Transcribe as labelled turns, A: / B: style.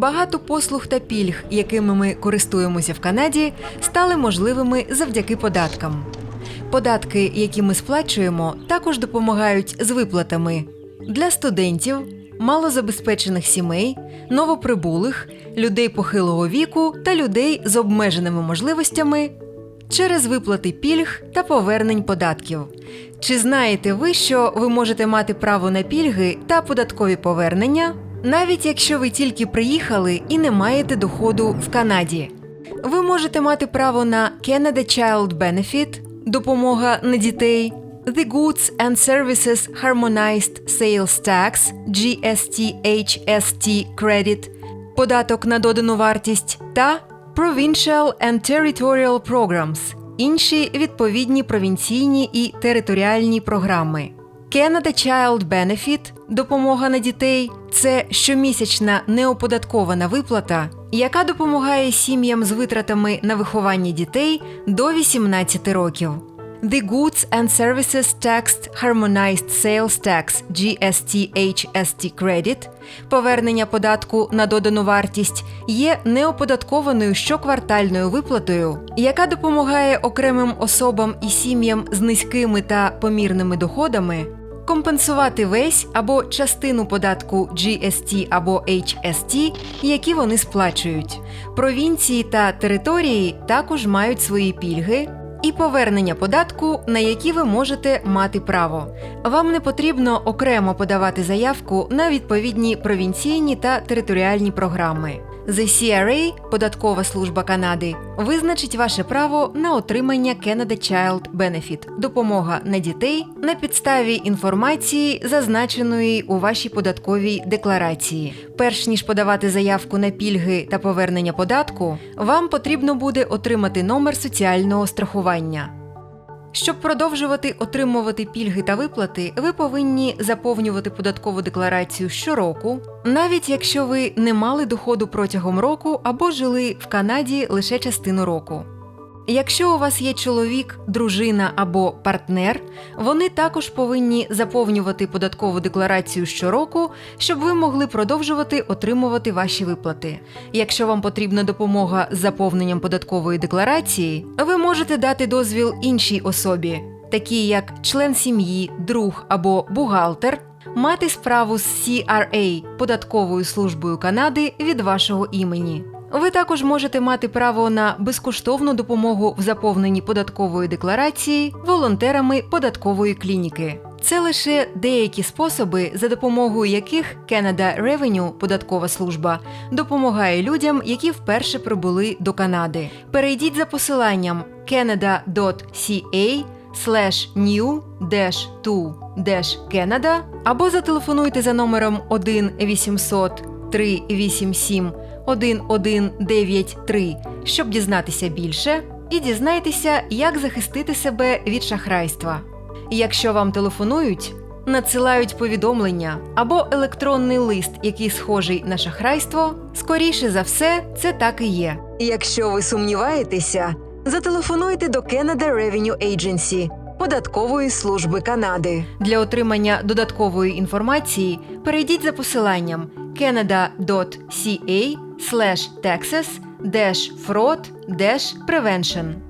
A: Багато послуг та пільг, якими ми користуємося в Канаді, стали можливими завдяки податкам. Податки, які ми сплачуємо, також допомагають з виплатами для студентів, малозабезпечених сімей, новоприбулих, людей похилого віку та людей з обмеженими можливостями через виплати пільг та повернень податків. Чи знаєте ви, що ви можете мати право на пільги та податкові повернення, навіть якщо ви тільки приїхали і не маєте доходу в Канаді? Ви можете мати право на Canada Child Benefit, допомога на дітей, The Goods and Services Harmonized Sales Tax GST-HST Credit, податок на додану вартість та Provincial and Territorial Programs – інші відповідні провінційні і територіальні програми. Canada Child Benefit – допомога на дітей це щомісячна неоподаткована виплата, яка допомагає сім'ям з витратами на виховання дітей до 18 років. The Goods and Services Tax Harmonized Sales Tax GST-HST Credit повернення податку на додану вартість є неоподаткованою щоквартальною виплатою, яка допомагає окремим особам і сім'ям з низькими та помірними доходами компенсувати весь або частину податку GST або HST, які вони сплачують. Провінції та території також мають свої пільги. І повернення податку, на які ви можете мати право. Вам не потрібно окремо подавати заявку на відповідні провінційні та територіальні програми. The CRA, податкова служба Канади, визначить ваше право на отримання Canada Child Benefit – допомога на дітей на підставі інформації, зазначеної у вашій податковій декларації. Перш ніж подавати заявку на пільги та повернення податку, вам потрібно буде отримати номер соціального страхування. Щоб продовжувати отримувати пільги та виплати, ви повинні заповнювати податкову декларацію щороку, навіть якщо ви не мали доходу протягом року або жили в Канаді лише частину року. Якщо у вас є чоловік, дружина або партнер, вони також повинні заповнювати податкову декларацію щороку, щоб ви могли продовжувати отримувати ваші виплати. Якщо вам потрібна допомога з заповненням податкової декларації, ви можете дати дозвіл іншій особі, такій як член сім'ї, друг або бухгалтер, мати справу з CRA – податковою службою Канади від вашого імені. Ви також можете мати право на безкоштовну допомогу в заповненні податкової декларації волонтерами податкової клініки. Це лише деякі способи, за допомогою яких Canada Revenue – податкова служба допомагає людям, які вперше прибули до Канади. Перейдіть за посиланням canada.ca new to Canada або зателефонуйте за номером 1 800 387 1193, щоб дізнатися більше, і дізнайтеся, як захистити себе від шахрайства. Якщо вам телефонують, надсилають повідомлення або електронний лист, який схожий на шахрайство, скоріше за все, це так і є. Якщо ви сумніваєтеся, зателефонуйте до Canada Revenue Agency – податкової служби Канади. Для отримання додаткової інформації перейдіть за посиланням canada.ca slash taxes dash fraud dash prevention.